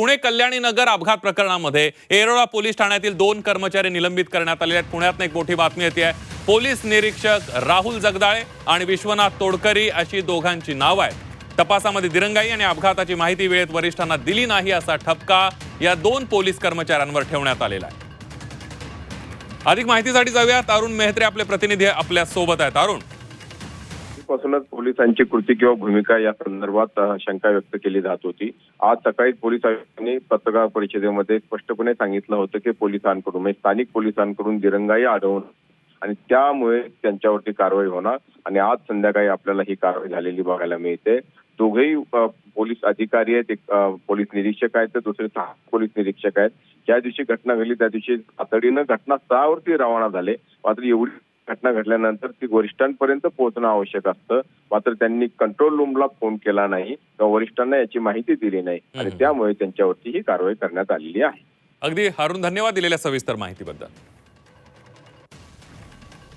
पुणे कल्याणी नगर अपघात प्रकरणामध्ये येरोळा पोलीस ठाण्यातील दोन कर्मचारी निलंबित करण्यात आलेले आहेत. पुण्यात एक मोठी बातमी येते आहे. पोलीस निरीक्षक राहुल जगदाळे आणि विश्वनाथ तोडकरी अशी दोघांची नावं आहेत. तपासामध्ये दिरंगाई आणि अपघाताची माहिती वेळेत वरिष्ठांना दिली नाही असा ठपका या दोन पोलीस कर्मचाऱ्यांवर ठेवण्यात आलेला आहे. अधिक माहितीसाठी जाऊयात. अरुण मेहत्रे आपले प्रतिनिधी आपल्यासोबत आहेत. अरुण. आजपासूनच पोलिसांची कृती किंवा भूमिका या संदर्भात शंका व्यक्त केली जात होती. आज सकाळी पोलीस आयुक्तांनी पत्रकार परिषदेमध्ये स्पष्टपणे सांगितलं होतं की पोलिसांकडून म्हणजे स्थानिक पोलिसांकडून दिरंगाई आढळून आणि त्यामुळे त्यांच्यावरती कारवाई होणार आणि आज संध्याकाळी आपल्याला ही कारवाई झालेली बघायला मिळते. दोघेही पोलीस अधिकारी आहेत. एक पोलीस निरीक्षक आहेत तर दुसरे सहा पोलीस निरीक्षक आहेत. ज्या दिवशी घटना घडली त्या दिवशी तातडीनं घटनास्थळावरती रवाना झाले. मात्र एवढी घटना घडल्यानंतर ती वरिष्ठांपर्यंत पोहोचणं आवश्यक असतं. मात्र त्यांनी कंट्रोल रूमला फोन केला नाही किंवा वरिष्ठांना याची माहिती दिली नाही. आणि. त्यामुळे त्यांच्यावरती ही कारवाई करण्यात आलेली आहे. अगदी अरुण धन्यवाद दिलेल्या सविस्तर माहितीबद्दल.